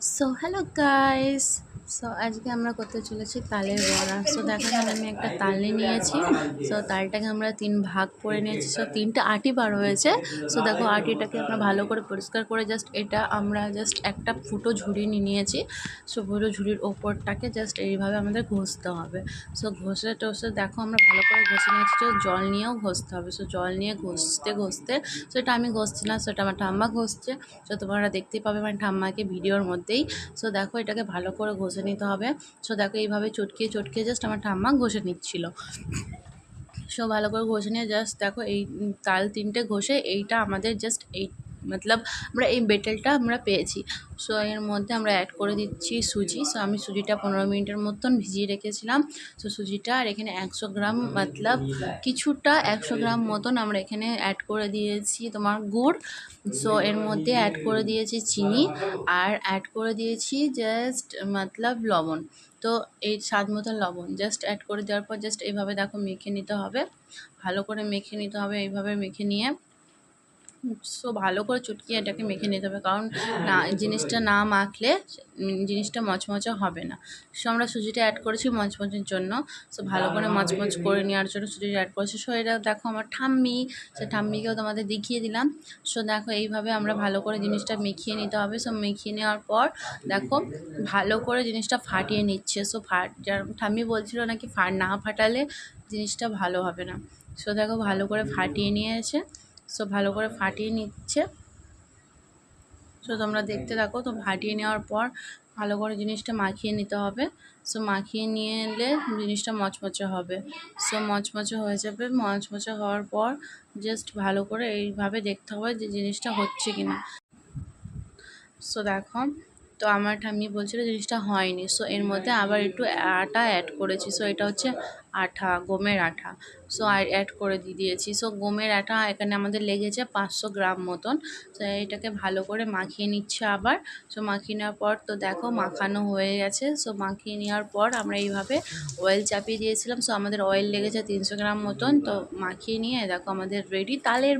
So hello guys. So আজকে আমরা করতে চলেছি তালের বড়া। সো দেখা গেল আমি একটা তাল নিয়ে নিয়েছি। সো তালটাকে আমরা তিন ভাগ করে নিয়েছি। সো তিনটা আটি বার হয়েছে। সো দেখো আটিটাকে আমরা ভালো করে পরিষ্কার করে জাস্ট এটা আমরা জাস্ট একটা ফুটো ঝুড়ি নিয়ে নিয়েছি। সো ফুটো ঝুড়ির ওপরটাকে জাস্ট এইভাবে আমাদের ঘষতে হবে। সো ঘষে টষে দেখো আমরা ভালো করে ঘষে নিয়েছি। তো জল নিয়েও ঘষতে হবে। সো জল নিয়ে ঘষতে ঘষতে সো এটা আমি ঘষছি না সো এটা আমার ঠাম্মা ঘষছে। সো তোমরা দেখতেই পাবে আমার ঠাম্মাকে ভিডিওর মধ্যেই। সো দেখো এটাকে ভালো করে ঘষে নিতে হবে। সো দেখো এইভাবে চটকিয়ে চটকিয়ে জাস্ট আমার ঠাম্মা ঘষে নিচ্ছিল। সো ভালো করে ঘষে নিয়ে জাস্ট দেখো এই তাল তিনটে ঘষে এইটা আমাদের জাস্ট এই মতলব আমরা এই বেটেলটা আমরা পেয়েছি সো এর মধ্যে আমরা অ্যাড করে দিচ্ছি সুজি সো আমি সুজিটা পনেরো মিনিটের মতন ভিজিয়ে রেখেছিলাম সো সুজিটা আর এখানে একশো গ্রাম মতলব কিছুটা একশো গ্রাম মতন আমরা এখানে অ্যাড করে দিয়েছি তোমার গুড় সো এর মধ্যে অ্যাড করে দিয়েছি চিনি আর অ্যাড করে দিয়েছি জাস্ট মতলব লবণ তো এই স্বাদ মতো লবণ। জাস্ট অ্যাড করে দেওয়ার পর জাস্ট এইভাবে দেখো মেখে নিতে হবে। ভালো করে মেখে নিতে হবে, এইভাবে মেখে নিয়ে। সো ভালো করে চটকিয়ে এটাকে মেখে নিতে হবে। কারণ না, জিনিসটা না মাখলে জিনিসটা মচমচে হবে না। সো আমরা সুজিটা অ্যাড করেছি মচমচের জন্য। সো ভালো করে মচমচ করে নেওয়ার জন্য সুজিটা অ্যাড করেছি। সো এটা দেখো আমার ঠাম্মি, সে ঠাম্মিকেও তোমাদের দেখিয়ে দিলাম। সো দেখো এইভাবে আমরা ভালো করে জিনিসটা মেখিয়ে নিতে হবে। সো মেখিয়ে নেওয়ার পর দেখো ভালো করে জিনিসটা ফাটিয়ে নিচ্ছে। সো ফাট, যার ঠাম্মি বলছিল নাকি ফা, না ফাটালে জিনিসটা ভালো হবে না। সো দেখো ভালো করে ফাটিয়ে নিয়েছে। সো ভালো করে ফাটিয়ে নিচ্ছে। সো তোমরা দেখতে থাকো, তো ফাটিয়ে নেওয়ার পর ভালো করে জিনিসটা মাখিয়ে নিতে হবে। সো মাখিয়ে নিয়ে এলে জিনিসটা মচমচে হবে। সো মচমচে হয়ে যাবে। মচমচে হওয়ার পর জাস্ট ভালো করে এইভাবে দেখতে হবে যে জিনিসটা হচ্ছে কি না সো দেখো তো আমার ঠাম্মি বলছিল জিনিসটা হয়নি। সো এর মধ্যে আবার একটু আটা অ্যাড করেছি। সো এটা হচ্ছে আঠা, গমের আঠা। সো আর অ্যাড করে দিয়ে দিয়েছি। সো গমের আঠা এখানে আমাদের লেগেছে পাঁচশো গ্রাম মতন। তো এটাকে ভালো করে মাখিয়ে নিচ্ছে আবার। সো মাখিয়ে নেওয়ার পর তো দেখো মাখানো হয়ে গেছে। সো মাখিয়ে নেওয়ার পর আমরা এইভাবে অয়েল চাপিয়ে দিয়েছিলাম। সো আমাদের অয়েল লেগেছে তিনশো গ্রাম মতন। তো মাখিয়ে নিয়ে দেখো আমাদের রেডি তালের